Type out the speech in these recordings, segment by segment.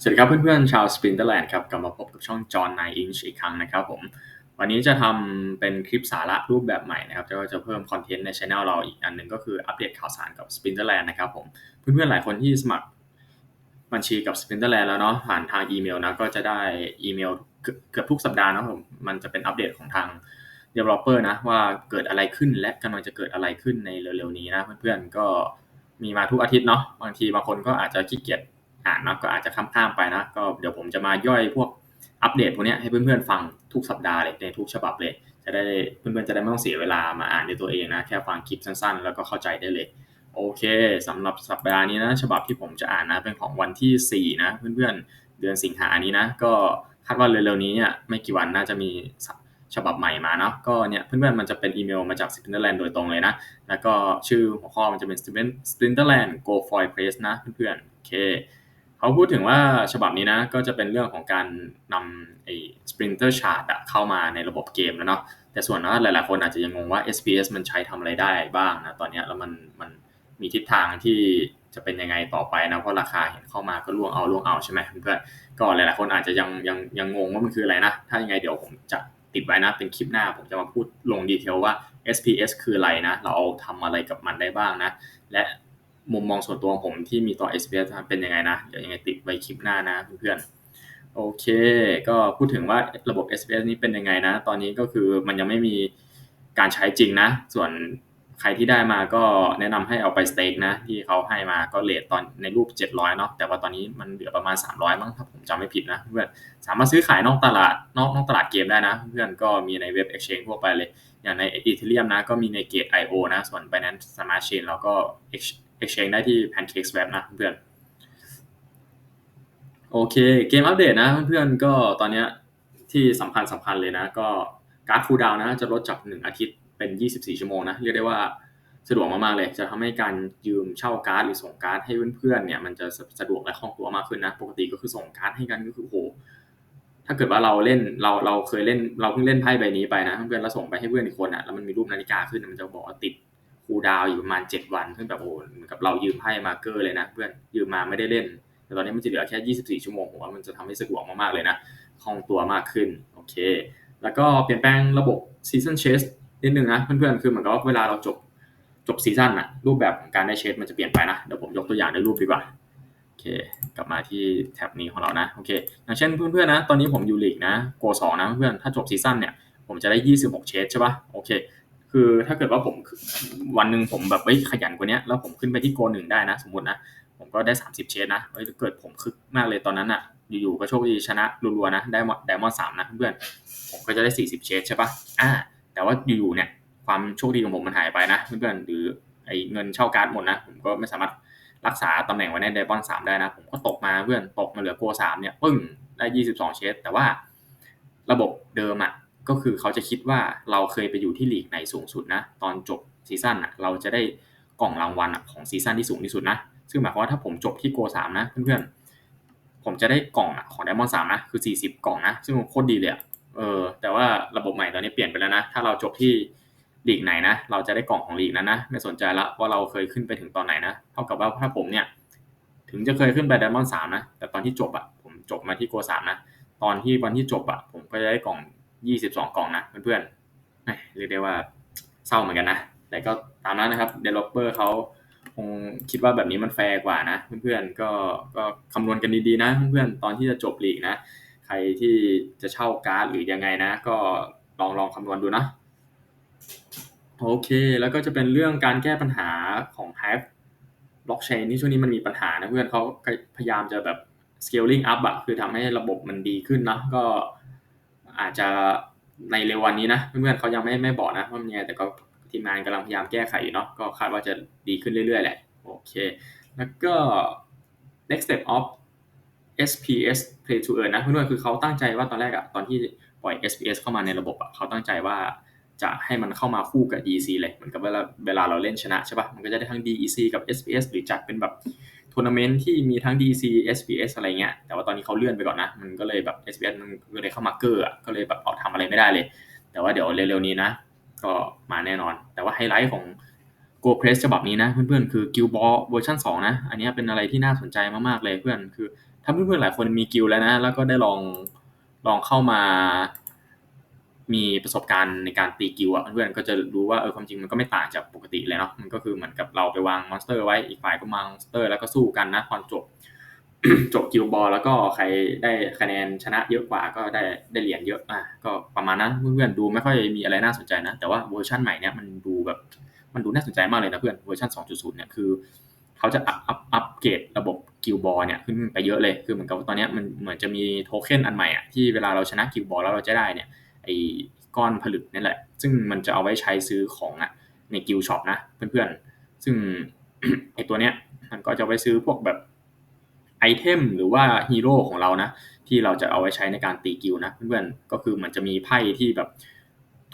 สวัสดีครับเพื่อนๆชาว Sprinterland ครับกลับมาพบกับช่อง John 9 Inch อีกครั้งนะครับผมวันนี้จะทำเป็นคลิปสาระรูปแบบใหม่นะครับจะจะเพิ่มคอนเทนต์ในช anel เราอีกอันหนึ่งก็คืออัปเดตข่าวสารกับ Sprinterland นะครับผมเพื่อนๆหลายคนที่สมัครบัญชีกับ Sprinterland แล้วเนาะผ่านทางอีเมลนะก็จะได้อีเมลเกือบทุกสัปดาห์นะผมมันจะเป็นอัปเดตของทาง developer นะว่าเกิดอะไรขึ้นและกำลังจะเกิดอะไรขึ้นในเร็วๆนี้นะเพื่อนๆก็มีมาทุกอาทิตย์เนาะบางทีบางคนก็อาจจะขี้เกียจ อ่านนะก็อาจจะข้ามๆไปนะก็เดี๋ยวผมจะมาย่อยพวกอัปเดตพวกนี้ให้เพื่อนๆฟังทุกสัปดาห์เลยในทุกฉบับเลย จะได้เพื่อนๆจะได้ไม่ต้องเสียเวลามาอ่านในตัวเองนะแค่ฟังคลิปสั้นๆ แล้วก็เข้าใจได้เลย โอเคสำหรับสัปดาห์นี้นะฉบับที่ผมจะอ่านนะเป็นของวันที่4นะเพื่อนๆเดือนสิงหานี้นะก็คาดว่าเร็วๆนี้เนี่ยไม่กี่วันน่าจะมีฉบับใหม่มาเนาะก็เนี่ยเพื่อนๆมันจะเป็นอีเมลมาจาก Sprinterland โดยตรงเลยนะ แล้วก็ชื่อหัวข้อมันจะเป็น Sprinterland Go for Place นะเพื่อนๆโอเค เขาพูดถึงว่าฉบับนี้นะก็จะเป็นเรื่องของการนำไอ้ Sprinter Chart อะเข้ามาในระบบเกมแล้วเนาะแต่ส่วนว่าหลายๆคนอาจจะยังงงว่า SPS มันใช้ทำอะไรได้บ้างนะตอนนี้แล้วมันมันมีทิศทางที่จะเป็นยังไงต่อไปนะเพราะราคาเห็นเข้ามาก็ล่วงเอาล่วงเอาใช่ไหมเพื่อนก็หลายๆคนอาจจะยังยังยังงงว่ามันคืออะไรนะ ถ้ายังไงเดี๋ยวผมจะติดไว้นะเป็นคลิปหน้าผมจะมาพูดลงดีเทลว่า SPS คืออะไรนะ เราเอาทำอะไรกับมันได้บ้างนะ และ มุมมองส่วนตัวของผมที่มีต่อ SPS เป็นยังไงนะ เดี๋ยวยังไงติดไว้คลิปหน้านะเพื่อนๆโอเค ก็พูดถึงว่าระบบ SPS นี้เป็นยังไงนะ ตอนนี้ก็คือมันยังไม่มีการใช้จริงนะ ส่วนใครที่ได้มาก็แนะนำให้เอาไปสเต็กนะ ที่เขาให้มาก็เลทตอนในรูป 700เนาะแต่ว่าตอนนี้มันเหลือประมาณ 300 มั้งถ้าผมจำไม่ผิดนะเพื่อนสามารถซื้อขายนอกตลาดนอกนอกตลาดเกมได้นะ เพื่อนก็มีในเว็บ Exchange ทั่วไปเลย อย่างใน Ethereum นะ ก็มีใน Gate IO นะ ส่วน Binance Smart Chain แล้วก็ Exchange ได้ที่ PancakeSwap นะเพื่อนโอเคเกมอัปเดตนะเพื่อนก็ตอนนี้ที่สำคัญสำคัญเลยนะ ก็การ์ดคูลดาวนะจะลดจาก 1 อาทิตย์เป็น 24 ชั่วโมงนะ เรียกได้ว่าสะดวกมากๆเลย จะทำให้การยืมเช่าการ์ดหรือส่งการ์ดให้เพื่อนๆเนี่ยมันจะสะดวกและคล่องตัวมากขึ้นนะ ปกติก็คือส่งการ์ดให้กันก็คือโหถ้าเกิดว่าเราเล่นเราเราเคยเล่นเราเพิ่งเล่นไพ่ใบนี้ไปนะเพื่อนเราส่งไปให้เพื่อนอีกคนอะแล้วมันมีรูปนาฬิกาขึ้นมันจะบอกว่าติด คูลดาวอยู่ประมาณ7วันซึ่งแบบโอ้เหมือนกับเรายืมไพ่มาเกอร์เลยนะเพื่อนยืมมาไม่ได้เล่น แต่ตอนนี้มันจะเหลือแค่ 24 ชั่วโมงผมว่ามันจะทำให้สะดวกมากๆเลยนะคล่องตัวมากขึ้นโอเค แล้วก็เปลี่ยนแปลงระบบ Season Chase นิดนึงนะเพื่อนๆคือเหมือนกับว่าเวลาเราจบจบซีซั่นอะรูปแบบของการได้เชดมันจะเปลี่ยนไปนะเดี๋ยวผมยกตัวอย่างในรูปดีกว่าโอเค กลับมาที่แท็บนี้ของเรานะโอเค อย่างเช่นเพื่อนๆนะ ตอนนี้ผมอยู่ลีกนะโกสองนะเพื่อนถ้าจบซีซั่นเนี่ยผมจะได้ 26 เชดใช่ปะโอเค คือถ้าเกิดว่าผมวันหนึ่งผมแบบเฮ้ยขยันกว่านี้แล้วผมขึ้นไปที่โกหนึ่งได้นะ สมมตินะผมก็ได้ 30 เชดนะเฮ้ยเกิดผมคึกมากเลยตอนนั้นอะอยู่ๆก็โชคดีชนะรัวๆนะได้ไดมอนด์สามนะเพื่อนผมก็จะได้ 40 เชดใช่ปะอ่า แต่ว่าอยู่ๆเนี่ย ความโชคดีของผมมันหายไปนะเพื่อนๆหรือไอ้เงินเช่าการ์ดหมดนะผมก็ไม่สามารถรักษาตำแหน่งไว้ในไดบอนสามได้นะ ผมก็ตกมาเพื่อนตกมาเหลือโกสามเนี่ยปึ้งได้ยี่สิบสองเชสแต่ว่าระบบเดิมอะ ก็คือเขาจะคิดว่าเราเคยไปอยู่ที่ลีกไหนสูงสุดนะ ตอนจบซีซั่นอะเราจะได้กล่องรางวัลของซีซั่นที่สูงที่สุดนะ ซึ่งหมายความว่าถ้าผมจบที่โกสามนะเพื่อนๆ ผมจะได้กล่องของไดมอนด์สามนะคือสี่สิบกล่องนะ ซึ่งโคตรดีเลยเออแต่ว่าระบบใหม่ตอนนี้เปลี่ยนไปแล้วนะ ถ้าเราจบที่ลีกไหนนะ เราจะได้กล่องของลีกนั้นนะ ไม่สนใจละว่าเราเคยขึ้นไปถึงตอนไหนนะ เท่ากับว่าถ้าผมเนี่ย ถึงจะเคยขึ้นไปไดมอนด์สามนะ แต่ตอนที่จบอะผมจบมาที่โกสามนะ ตอนที่วันที่จบอะผมก็จะได้กล่อง ยี่สิบสองกล่องนะเพื่อนๆเรียกได้ว่าเศร้าเหมือนกันนะ แต่ก็ตามนั้นนะครับเดเวลอปเปอร์เขาคงคิดว่าแบบนี้มันแฟร์กว่านะ เพื่อนๆก็ก็คำนวณกันดีๆนะ เพื่อนๆตอนที่จะจบลีกนะ ใครที่จะเช่าการ์ดหรือยังไงนะ ก็ลองลองคำนวณดูนะโอเค แล้วก็จะเป็นเรื่องการแก้ปัญหาของ Hive Blockchain ที่ช่วงนี้มันมีปัญหานะเพื่อนเขาพยายามจะแบบ scaling up อะคือทำให้ระบบมันดีขึ้นนะก็ อาจจะในเร็ววันนี้นะเพื่อนๆเขายังไม่ไม่บอกนะว่ามันยังไงแต่ก็ทีมงานกำลังพยายามแก้ไขอยู่เนาะก็คาดว่าจะดีขึ้นเรื่อยๆแหละโอเค แล้วก็ next step of SPS play to earn นะเพื่อนๆคือเขาตั้งใจว่าตอนแรกอะตอนที่ปล่อย SPS เข้ามาในระบบอะเขาตั้งใจว่าจะให้มันเข้ามาคู่กับ DEC เลยเหมือนกับเวลาเวลาเราเล่นชนะใช่ปะมันก็จะได้ทั้ง DEC กับ SPS หรือจัดเป็นแบบ ทัวร์นาเมนต์ที่มีทั้ง DC SPS อะไรเงี้ย แต่ว่าตอนนี้เขาเลื่อนไปก่อนนะ มันก็เลยแบบ SPS มันก็เลยเข้ามาเกอร์ก็เลยแบบออกทำอะไรไม่ได้เลย แต่ว่าเดี๋ยวเร็วๆนี้นะ ก็มาแน่นอน แต่ว่าไฮไลท์ของโก Go Press ฉบับนี้นะเพื่อนๆ คือ Guild Ball เวอร์ชัน2นะ อันนี้เป็นอะไรที่น่าสนใจมากๆเลยเพื่อน คือถ้าเพื่อนๆหลายคนมีกิลแล้วนะ แล้วก็ได้ลองลองเข้ามา มีประสบการณ์ในการตีกิลอะเพื่อนก็จะรู้ว่าเออความจริงมันก็ไม่ต่างจากปกติเลยเนาะมันก็คือเหมือนกับเราไปวางมอนสเตอร์ไว้อีกฝ่ายก็วางมอนสเตอร์แล้วก็สู้กันนะตอนจบจบกิลบอลแล้วก็ใครได้คะแนนชนะเยอะกว่าก็ได้ได้เหรียญเยอะอะก็ประมาณนั้นเพื่อนๆดูไม่ค่อยมีอะไรน่าสนใจนะ แต่ว่าเวอร์ชันใหม่เนี่ยมันดูแบบมันดูน่าสนใจมากเลยนะเพื่อนเวอร์ชัน2.0เนี่ยคือเขาจะอัพอัพอัพเกรดระบบกิลบอลเนี่ยขึ้นไปเยอะเลยคือเหมือนกับตอนนี้มันเหมือนจะมีโทเค็นอันใหม่อะที่เวลาเราชนะกิลบอลแล้วเราจะได้เนี่ย ไอ้ก้อนผลึกนี่แหละ ซึ่งมันจะเอาไว้ใช้ซื้อของอะในกิลช็อปนะเพื่อนๆ ซึ่งไอ้ตัวเนี้ยมันก็จะไว้ซื้อพวกแบบไอเทมหรือว่าฮีโร่ของเรานะที่เราจะเอาไว้ใช้ในการตีกิลนะเพื่อนๆก็คือมันจะมีไพ่ที่แบบ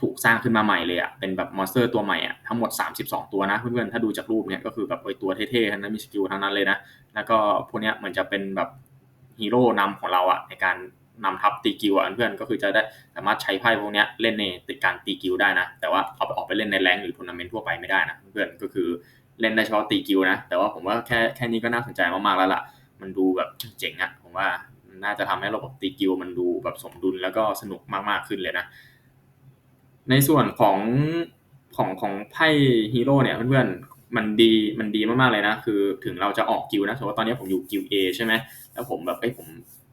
ถูกสร้างขึ้นมาใหม่เลยอะ่ะเป็นแบบมอนสเตอร์ตัวใหม่อะ่ะทั้งหมด 32 ตัวนะเพื่อนๆถ้าดูจากรูปเนี่ยก็คือแบบไอตัวเท่ๆทั้งนั้นมีสกิลทั้งนั้นเลยนะแล้วก็พวกเนี้ยเหมือนจะเป็นแบบฮีโร่นำของเราอะ่ะในการ นำทัพตีกิลอะเพื่อนก็คือจะได้สามารถใช้ไพ่พวกนี้เล่นในติดการตีกิลได้นะ แต่ว่าเอาไปออกไปเล่นในแรงหรือทัวร์นาเมนต์ทั่วไปไม่ได้นะเพื่อนก็คือเล่นได้เฉพาะตีกิลนะแต่ว่าผมว่าแค่แค่นี้ก็น่าสนใจมากๆแล้วล่ะ มันดูแบบเจ๋งอะผมว่าน่าจะทำให้ระบบตีกิลมันดูแบบสมดุลแล้วก็สนุกมากๆขึ้นเลยนะ ในส่วนของของของไพ่ฮีโร่เนี่ยเพื่อนๆมันดีมันดีมากๆเลยนะ คือถึงเราจะออกกิลนะสมมติว่าตอนนี้ผมอยู่กิลเอใช่ไหมแล้วผมแบบไอ้ผม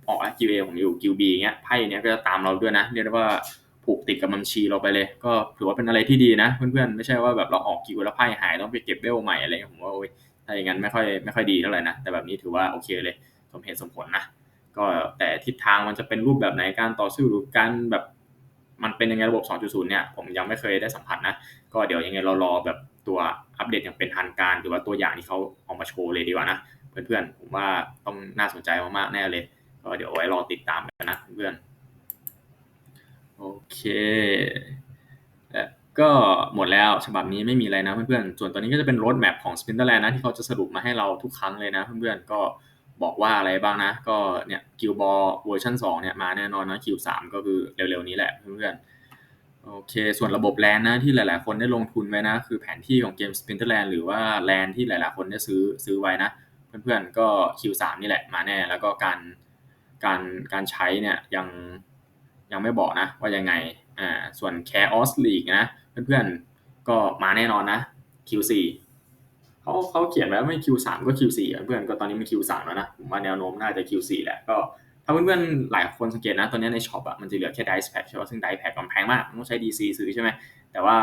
ออกแล้วกิลเอผมอยู่กิลบีเงี้ยไพ่เนี้ยก็จะตามเราด้วยนะเรียกได้ว่าผูกติดกับบัญชีเราไปเลย ก็ถือว่าเป็นอะไรที่ดีนะ เพื่อนๆไม่ใช่ว่าแบบเราออกกิลแล้วไพ่หายต้องไปเก็บเบลใหม่อะไรเงี้ยผมว่าโอ้ยถ้าอย่างนั้นไม่ค่อยไม่ค่อยดีเท่าไหร่นะแต่แบบนี้ถือว่าโอเคเลยสมเหตุสมผลนะก็แต่ทิศทางมันจะเป็นรูปแบบไหนการต่อสู้หรือการแบบมันเป็นยังไงระบบ 2.0 เนี่ยผมยังไม่เคยได้สัมผัสนะ ก็เดี๋ยวยังไงเรารอแบบตัวอัปเดตอย่างเป็นทางการหรือว่าตัวอย่างที่เขาออกมาโชว์เลยดีกว่านะ เพื่อนๆ ผมว่าต้องน่าสนใจมากๆ แน่เลย ก็เดี๋ยวไว้รอติดตามกันนะเพื่อนโอเคและก็หมดแล้วฉบับนี้ไม่มีอะไรนะเพื่อนๆ ส่วนตอนนี้ก็จะเป็นรถแมพของ s p i n t e r l a n d นะที่เขาจะสรุปมาให้เราทุกครั้งเลยนะเพื่อนๆ ก็บอกว่าอะไรบ้างนะ ก็เนี่ยกิลบอเวอร์ชัน2เนี่ยมาแน่นอนนะคิว3ก็คือเร็วๆนี้แหละเพื่อนๆ โอเค ส่วนระบบแลนนะที่หลายๆ คนได้ลงทุนไว้นะ คือแผนที่ของเกม s p i n t e r l a n d หรือว่าแลนที่หลายๆ คนได้ซื้อซื้อไว้นะ เพื่อนๆ ก็ Q3 นี่แหละมาแน่แล้วก็การ การการใช้เนี่ยยังยังไม่บอกนะว่ายังไงอ่าส่วน Chaos League นะเพื่อนๆก็มาแน่นอนนะ Q4 เขาเขาเขียนไว้ไม่ Q3 ก็ Q4 เพื่อนก็ตอนนี้มัน Q3 แล้วนะผมว่าแนวโน้มน่าจะ Q4 แหละก็ถ้าเพื่อนๆหลายคนสังเกตนะตอนนี้ในช็อปอะมันจะเหลือแค่ Dice Pack ใช่ป่ะซึ่ง Dice Pack มันแพงมากต้องใช้ DC ซื้อใช่ไหมแต่ว่า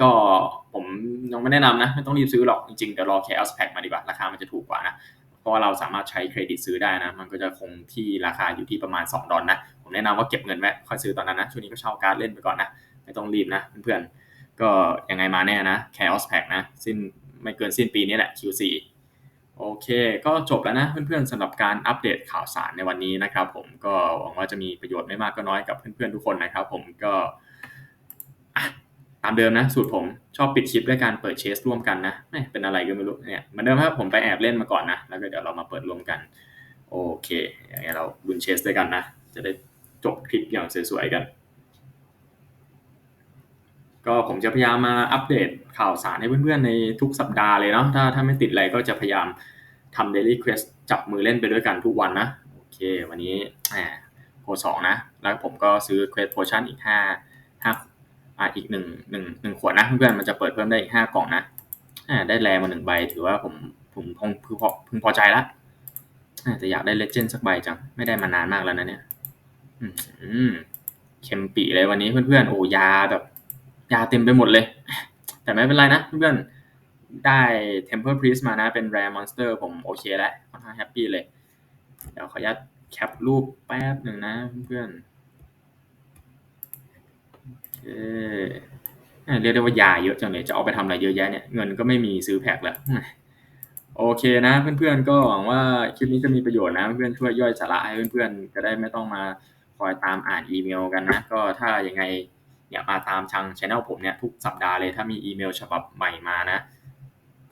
ก็ผมยังไม่แนะนำนะ ไม่ต้องรีบซื้อหรอกจริงๆเดี๋ยวรอ Chaos Pack มาดีกว่า ราคามันจะถูกกว่านะ เพราะว่าเราสามารถใช้เครดิตซื้อได้นะ มันก็จะคงที่ราคาอยู่ที่ประมาณ 2 ดอลนะ ผมแนะนำว่าเก็บเงินไว้ค่อยซื้อตอนนั้นนะ ช่วงนี้ก็เช่าการ์ดเล่นไปก่อนนะ ไม่ต้องรีบนะเพื่อนๆ ก็ยังไงมาแน่นะ Chaos Pack นะ สิ้นไม่เกินสิ้นปีนี้แหละ Q4 โอเค ก็จบแล้วนะเพื่อนๆสำหรับการอัปเดตข่าวสารในวันนี้นะครับผมก็หวังว่าจะมีประโยชน์ไม่มากก็น้อยกับเพื่อนๆทุกคนนะครับผมก็ ตามเดิมนะ สูตรผมชอบปิดคลิปด้วยการเปิดเชสร่วมกันนะไม่เป็นอะไรก็ไม่รู้เนี่ยมือนเดิมครับผมไปแอบเล่นมาก่อนนะ แล้วก็เดี๋ยวเรามาเปิดร่วมกัน โอเค อย่างนี้ยเราบุนเชสด้วยกันนะ จะได้จบคลิปอย่างสวยๆกัน ก็ผมจะพยายามมาอัปเดตข่าวสารให้เพื่อนๆในทุกสัปดาห์เลยเนาะถ้าถ้าไม่ติดอะไรก็จะพยายามทำ daily quest จับมือเล่นไปด้วยกันทุกวันนะโอเค วันนี้แหมโพสองนะ แล้วผมก็ซื้อ quest potion อีกห้าห้า อ่าอีกหนึ่งหนึ่งหนึ่งขวดนะเพื่อนๆมันจะเปิดเพิ่มได้อีกห้ากล่องนะอ่าได้แรมาหนึ่งใบ ถือว่าผมผมคงพึงพอพึงพอใจละแต่อยากได้เลเจนด์สักใบจัง ไม่ได้มานานมากแล้วนะเนี่ย อืมเข็มปีเลยวันนี้เพื่อนๆโอ้ยาแบบ ยาเต็มไปหมดเลย แต่ไม่เป็นไรนะเพื่อนๆได้ Temple Priest มานะเป็น Rare Monster ผมโอเคแล้วค่อนข้างแฮปปี้เลย เดี๋ยวขออนุญาตแคปรูปแป๊บหนึ่งนะเพื่อนๆ เรียกได้ว่ายาเยอะจังเลยจะเอาไปทำอะไรเยอะแยะเนี่ยเงินก็ไม่มีซื้อแพ็คแล้วโอเคนะเพื่อนๆก็หวังว่าคลิปนี้จะมีประโยชน์นะเพื่อนๆช่วยย่อยสาระให้เพื่อนๆจะได้ไม่ต้องมาคอยตามอ่านอีเมลกันนะก็ถ้ายังไงอย่ามาตามทางช anel ผมเนี่ยทุกสัปดาห์เลยถ้ามีอีเมลฉบับใหม่มานะ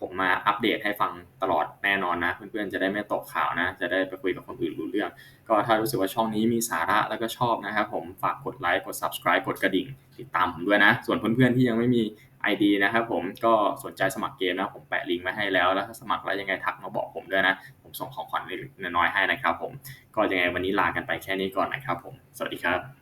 ผมมาอัปเดตให้ฟังตลอดแน่นอนนะ เพื่อนๆจะได้ไม่ตกข่าวนะ จะได้ไปคุยกับคนอื่นรู้เรื่อง ก็ถ้ารู้สึกว่าช่องนี้มีสาระแล้วก็ชอบนะครับผมฝากกดไลค์กด subscribe กดกระดิ่ง ติดตามผมด้วยนะ ส่วนเพื่อนๆที่ยังไม่มี ID นะครับผมก็สนใจสมัครเกมนะผมแปะลิงก์ไว้ให้แล้วแล้วถ้าสมัครแล้วยังไงทักมาบอกผมด้วยนะ ผมส่งของขวัญเล็กๆน้อยๆให้นะครับผมก็ยังไงวันนี้ลากันไปแค่นี้ก่อนนะครับผมสวัสดีครับ